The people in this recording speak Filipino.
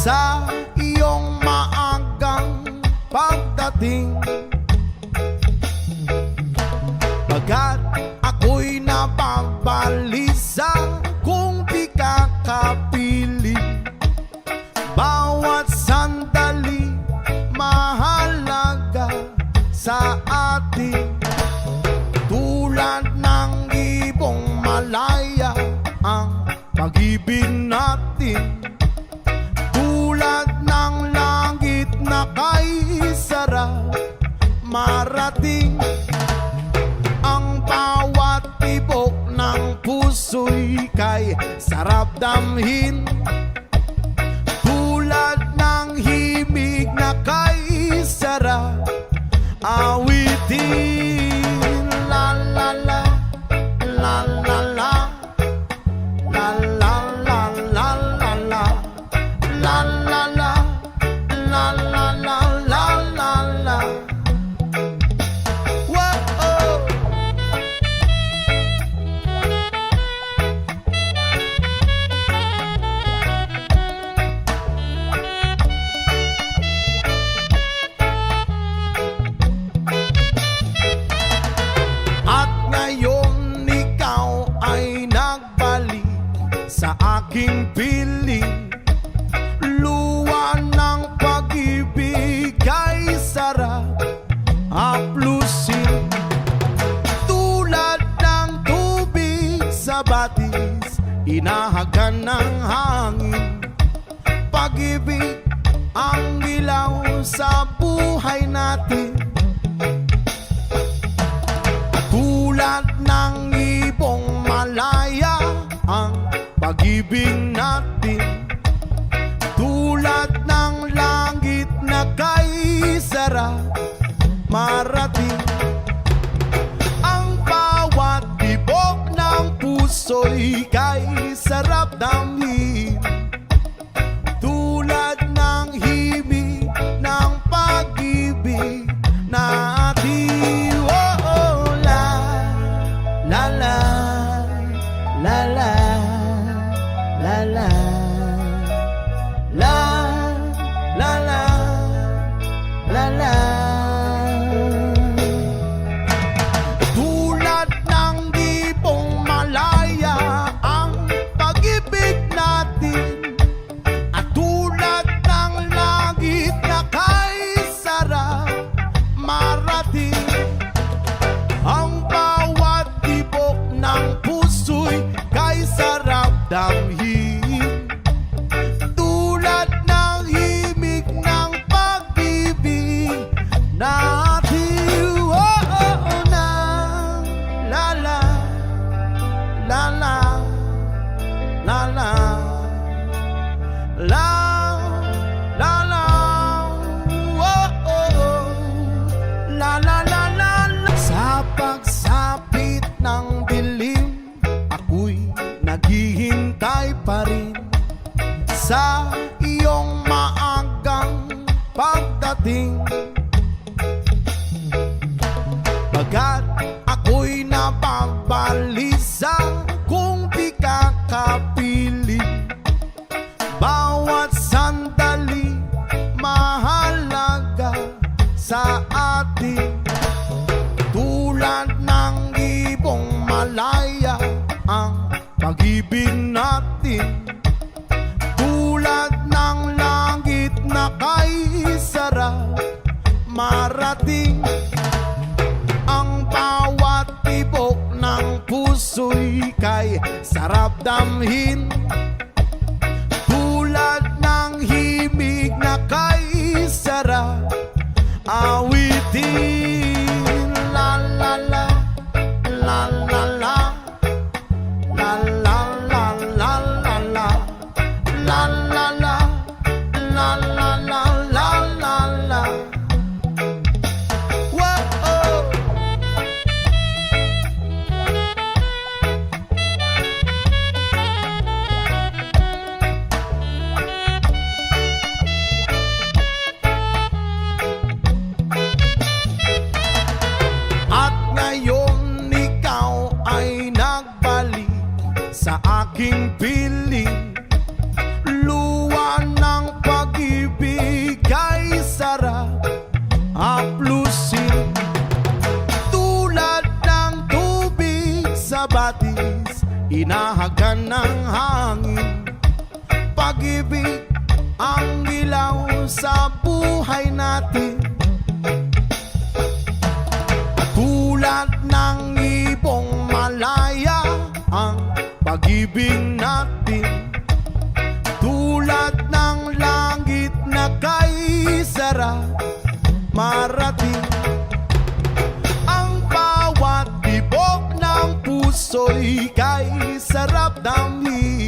sa iyong maagang pagdating. Pagkat ako'y napabalisa kung di ka kapili. Bawat sandali mahalaga sa atin. Tulad ng ibong malaya ang pag-ibig ang bawat tibok ng puso'y kay sarap damhin. Tulad ng himig na kay sarap awitin. La la la La la la. La la la la la la. La la la sa aking piling. Luwa ng pag-ibig ay sarap haplusin Tulad ng tubig sa batis Inahagan ng hangin. Pag-ibig ang ilaw sa buhay natin down Sa iyong maagang pagdating. Bagat ako'y napabalisa Kung di ka kapiling bawat sandali mahalaga sa atin. Tulad ng ibong malaya ang pag-ibig natin sarap marating Ang bawat tibok ng puso'y kay sarap damhin aking piling Luwa ng pag-ibig ay sarap haplusin Tulad ng tubig sa batis Inahagan ng hangin. Pag-ibig ang ilaw sa piling natin. Tulad ng langit na kay Sara Marating. Ang bawat tibok ng puso'y kay sarap ng hiya